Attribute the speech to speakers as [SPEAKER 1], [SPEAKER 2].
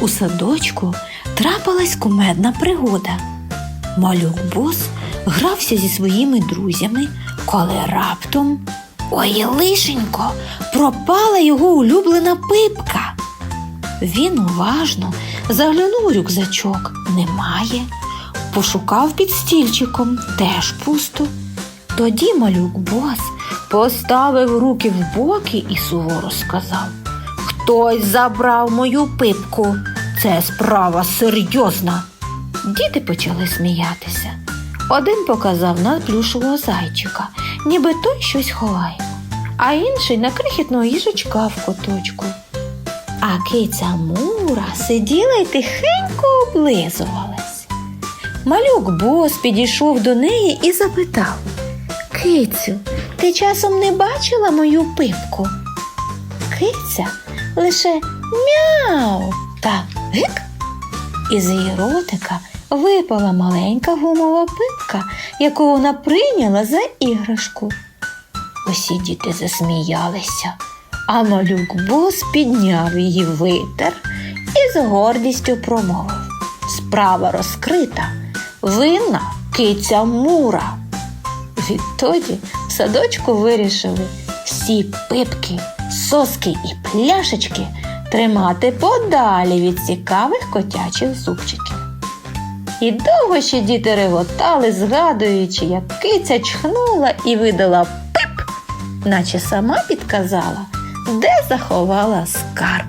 [SPEAKER 1] У садочку трапилась кумедна пригода. Малюк бос грався зі своїми друзями, коли раптом. Ой, лишенько, пропала його улюблена пипка. Він уважно заглянув у рюкзачок, немає. Пошукав під стільчиком, теж пусто. Тоді малюк бос поставив руки в боки і суворо сказав: Хтось забрав мою пипку. Це справа серйозна. Діти почали сміятися. Один показав на плюшового зайчика, ніби той щось ховає, а інший на крихітного їжачка в коточку. А киця Мура сиділа й тихенько облизувалась. Малюк бос підійшов до неї і запитав Кицю, ти часом не бачила мою пипку? Киця лише мяу та гик. Із її ротика випала маленька гумова пипка, яку вона прийняла за іграшку. Усі діти засміялися, а малюк бос підняв її витер і з гордістю промовив Справа розкрита, винна киця Мура. Відтоді в садочку вирішили всі пипки, соски і пляшечки тримати подалі від цікавих котячих зубчиків. І довго ще діти реготали, згадуючи, як киця чхнула і видала пип, наче сама підказала, де заховала скарб.